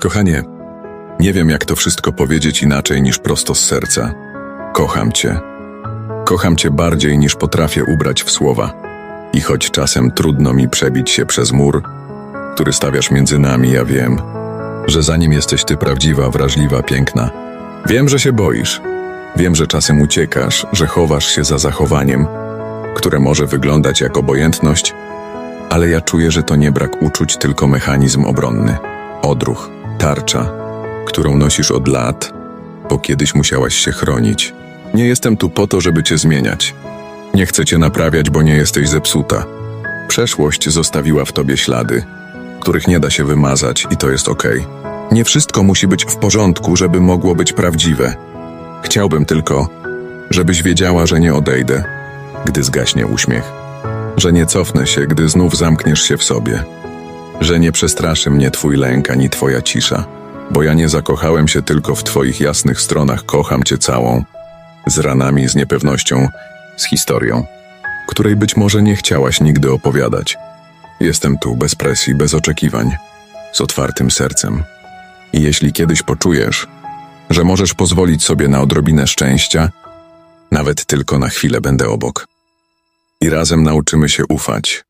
Kochanie, nie wiem jak to wszystko powiedzieć inaczej niż prosto z serca. Kocham cię. Kocham cię bardziej niż potrafię ubrać w słowa. I choć czasem trudno mi przebić się przez mur, który stawiasz między nami, ja wiem, że za nim jesteś ty prawdziwa, wrażliwa, piękna. Wiem, że się boisz. Wiem, że czasem uciekasz, że chowasz się za zachowaniem, które może wyglądać jak obojętność, ale ja czuję, że to nie brak uczuć, tylko mechanizm obronny. Odruch, tarcza, którą nosisz od lat, bo kiedyś musiałaś się chronić. Nie jestem tu po to, żeby cię zmieniać. Nie chcę cię naprawiać, bo nie jesteś zepsuta. Przeszłość zostawiła w tobie ślady, których nie da się wymazać i to jest okej. Nie wszystko musi być w porządku, żeby mogło być prawdziwe. Chciałbym tylko, żebyś wiedziała, że nie odejdę, gdy zgaśnie uśmiech, że nie cofnę się, gdy znów zamkniesz się w sobie, że nie przestraszy mnie twój lęk ani twoja cisza, bo ja nie zakochałem się tylko w twoich jasnych stronach, kocham cię całą, z ranami, z niepewnością, z historią, której być może nie chciałaś nigdy opowiadać. Jestem tu bez presji, bez oczekiwań, z otwartym sercem. I jeśli kiedyś poczujesz, że możesz pozwolić sobie na odrobinę szczęścia, nawet tylko na chwilę będę obok. I razem nauczymy się ufać,